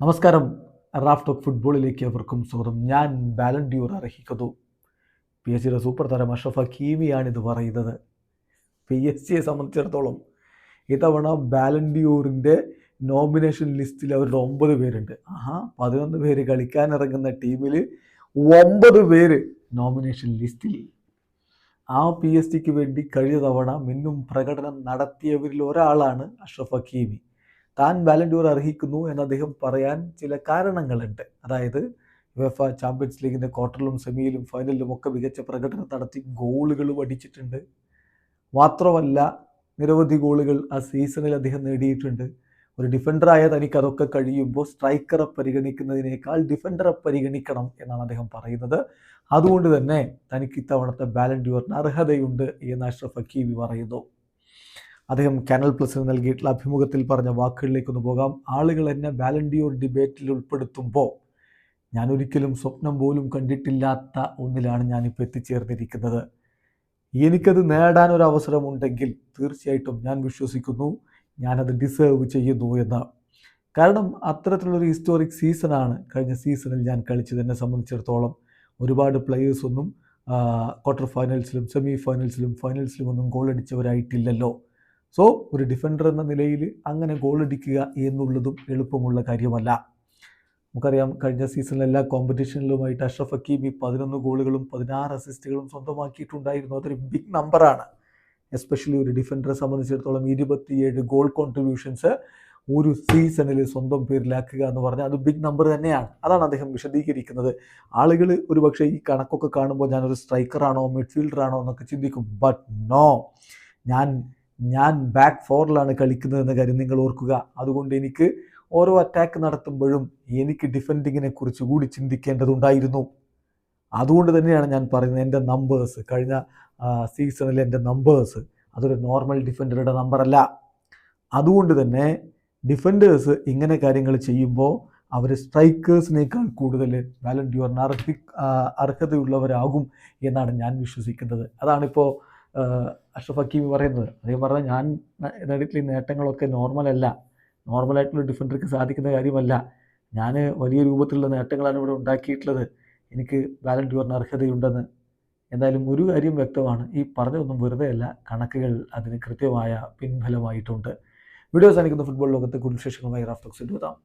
നമസ്കാരം. Raf talk ഫുട്ബോളിലേക്ക് അവർക്കും സ്വാഗതം. ഞാൻ ബാലൻഡ്യൂർ അർഹിക്കുന്നു പി എസ് സിയുടെ സൂപ്പർ താരം അഷ്റഫ് ഹക്കീമിയാണിത് പറയുന്നത്. പി എസ് സിയെ സംബന്ധിച്ചിടത്തോളം ഇത്തവണ ബാലൻഡ്യൂറിന്റെ നോമിനേഷൻ ലിസ്റ്റിൽ അവരുടെ ഒമ്പത് പേരുണ്ട്. ആഹാ പതിനൊന്ന് പേര് കളിക്കാനിറങ്ങുന്ന ടീമിൽ ഒമ്പത് പേര് നോമിനേഷൻ ലിസ്റ്റിൽ. ആ പി എസ് സിക്ക് വേണ്ടി കഴിഞ്ഞ തവണ മിന്നും പ്രകടനം നടത്തിയവരിൽ ഒരാളാണ് അഷ്റഫ് ഹക്കീമി. താൻ ബാലൻഡൂർ അർഹിക്കുന്നു എന്ന് അദ്ദേഹം പറയാൻ ചില കാരണങ്ങളുണ്ട്. അതായത് യുഎഫ ചാമ്പ്യൻസ് ലീഗിന്റെ ക്വാർട്ടറിലും സെമിയിലും ഫൈനലിലും ഒക്കെ മികച്ച പ്രകടനം നടത്തി ഗോളുകളും അടിച്ചിട്ടുണ്ട് മാത്രമല്ല നിരവധി ഗോളുകൾ ആ സീസണിൽ അദ്ദേഹം നേടിയിട്ടുണ്ട്. ഒരു ഡിഫൻഡറായ തനിക്ക് അതൊക്കെ കഴിയുമ്പോൾ സ്ട്രൈക്കറെ പരിഗണിക്കുന്നതിനേക്കാൾ ഡിഫൻഡറെ പരിഗണിക്കണം എന്നാണ് അദ്ദേഹം പറയുന്നത്. അതുകൊണ്ട് തന്നെ തനിക്ക് ഇത്തവണത്തെ ബാലൻഡ്യൂറിന് അർഹതയുണ്ട് എന്ന് അഷ്റഫ് ഹക്കീമി പറയുന്നു. അദ്ദേഹം കാനൽ പ്ലസിന് നൽകിയിട്ടുള്ള അഭിമുഖത്തിൽ പറഞ്ഞ വാക്കുകളിലേക്കൊന്ന് പോകാം. ആളുകൾ എന്നെ വാലണ്ടിയോർ ഡിബേറ്റിൽ ഉൾപ്പെടുത്തുമ്പോൾ ഞാൻ ഒരിക്കലും സ്വപ്നം പോലും കണ്ടിട്ടില്ലാത്ത ഒന്നിലാണ് ഞാനിപ്പോൾ എത്തിച്ചേർന്നിരിക്കുന്നത്. എനിക്കത് നേടാൻ ഒരു അവസരമുണ്ടെങ്കിൽ തീർച്ചയായിട്ടും ഞാൻ വിശ്വസിക്കുന്നു ഞാനത് ഡിസേർവ് ചെയ്യുന്നു എന്ന്. കാരണം അത്തരത്തിലുള്ളൊരു ഹിസ്റ്റോറിക് സീസണാണ് കഴിഞ്ഞ സീസണിൽ ഞാൻ കളിച്ചത് എന്നെ സംബന്ധിച്ചിടത്തോളം ഒരുപാട് പ്ലെയേഴ്സൊന്നും ക്വാർട്ടർ ഫൈനൽസിലും സെമി ഫൈനൽസിലും ഫൈനൽസിലും ഒന്നും ഗോൾ അടിച്ചവരായിട്ടില്ലല്ലോ. സോ ഒരു ഡിഫൻഡർ എന്ന നിലയിൽ അങ്ങനെ ഗോൾ അടിക്കുക എന്നുള്ളതും എളുപ്പമുള്ള കാര്യമല്ല. നമുക്കറിയാം കഴിഞ്ഞ സീസണിലെ എല്ലാ കോമ്പറ്റീഷനിലുമായിട്ട് അഷ്റഫ് ഹക്കീമി പതിനൊന്ന് ഗോളുകളും പതിനാറ് അസിസ്റ്റുകളും സ്വന്തമാക്കിയിട്ടുണ്ടായിരുന്നു. അതൊരു ബിഗ് നമ്പറാണ് എസ്പെഷ്യലി ഒരു ഡിഫൻഡറെ സംബന്ധിച്ചിടത്തോളം ഇരുപത്തിയേഴ് ഗോൾ കോൺട്രിബ്യൂഷൻസ് ഒരു സീസണിൽ സ്വന്തം പേരിലാക്കുക എന്ന് പറഞ്ഞാൽ അത് ബിഗ് നമ്പർ തന്നെയാണ്. അതാണ് അദ്ദേഹം വിശദീകരിക്കുന്നത്. ആളുകൾ ഒരു പക്ഷേ ഈ കണക്കൊക്കെ കാണുമ്പോൾ ഞാനൊരു സ്ട്രൈക്കറാണോ മിഡ്ഫീൽഡറാണോ എന്നൊക്കെ ചിന്തിക്കും. ബട്ട് നോ ഞാൻ ഞാൻ ബാക്ക് ഫോറിലാണ് കളിക്കുന്നതെന്ന കാര്യം നിങ്ങൾ ഓർക്കുക. അതുകൊണ്ട് എനിക്ക് ഓരോ അറ്റാക്ക് നടത്തുമ്പോഴും എനിക്ക് ഡിഫെൻഡിങ്ങിനെ കുറിച്ച് കൂടി ചിന്തിക്കേണ്ടതുണ്ടായിരുന്നു. അതുകൊണ്ട് തന്നെയാണ് ഞാൻ പറയുന്നത് എന്റെ നമ്പേഴ്സ് കഴിഞ്ഞ സീസണിലെ എന്റെ നമ്പേഴ്സ് അതൊരു നോർമൽ ഡിഫൻഡറുടെ നമ്പറല്ല അതുകൊണ്ട് തന്നെ ഡിഫൻഡേഴ്സ് ഇങ്ങനെ കാര്യങ്ങൾ ചെയ്യുമ്പോൾ അവർ സ്ട്രൈക്കേഴ്സിനേക്കാൾ കൂടുതൽ വാലന്റിയറിന് അർഹി അർഹതയുള്ളവരാകും എന്നാണ് ഞാൻ വിശ്വസിക്കുന്നത്. അതാണിപ്പോൾ അഷ്റഫ് ഹക്കീമി പറയുന്നത്. അദ്ദേഹം പറഞ്ഞാൽ ഞാൻ നേടിയിട്ടുള്ള നേട്ടങ്ങളൊക്കെ നോർമലല്ല നോർമലായിട്ടുള്ള ഡിഫൻഡർക്ക് സാധിക്കുന്ന കാര്യമല്ല. ഞാൻ വലിയ രൂപത്തിലുള്ള നേട്ടങ്ങളാണ് ഇവിടെ ഉണ്ടാക്കിയിട്ടുള്ളത്. എനിക്ക് വാലന്റിയറിന് അർഹതയുണ്ടെന്ന്. എന്തായാലും ഒരു കാര്യം വ്യക്തമാണ്. ഈ പറഞ്ഞതൊന്നും വെറുതെ അല്ല. കണക്കുകൾ അതിന് കൃത്യമായ പിൻഫലമായിട്ടുണ്ട് വീഡിയോസ് സാധിക്കുന്ന ഫുട്ബോൾ ലോകത്തെ കുടുംബശേഷങ്ങളുമായി റാഫ്റ്റോക്സിൽ എത്താം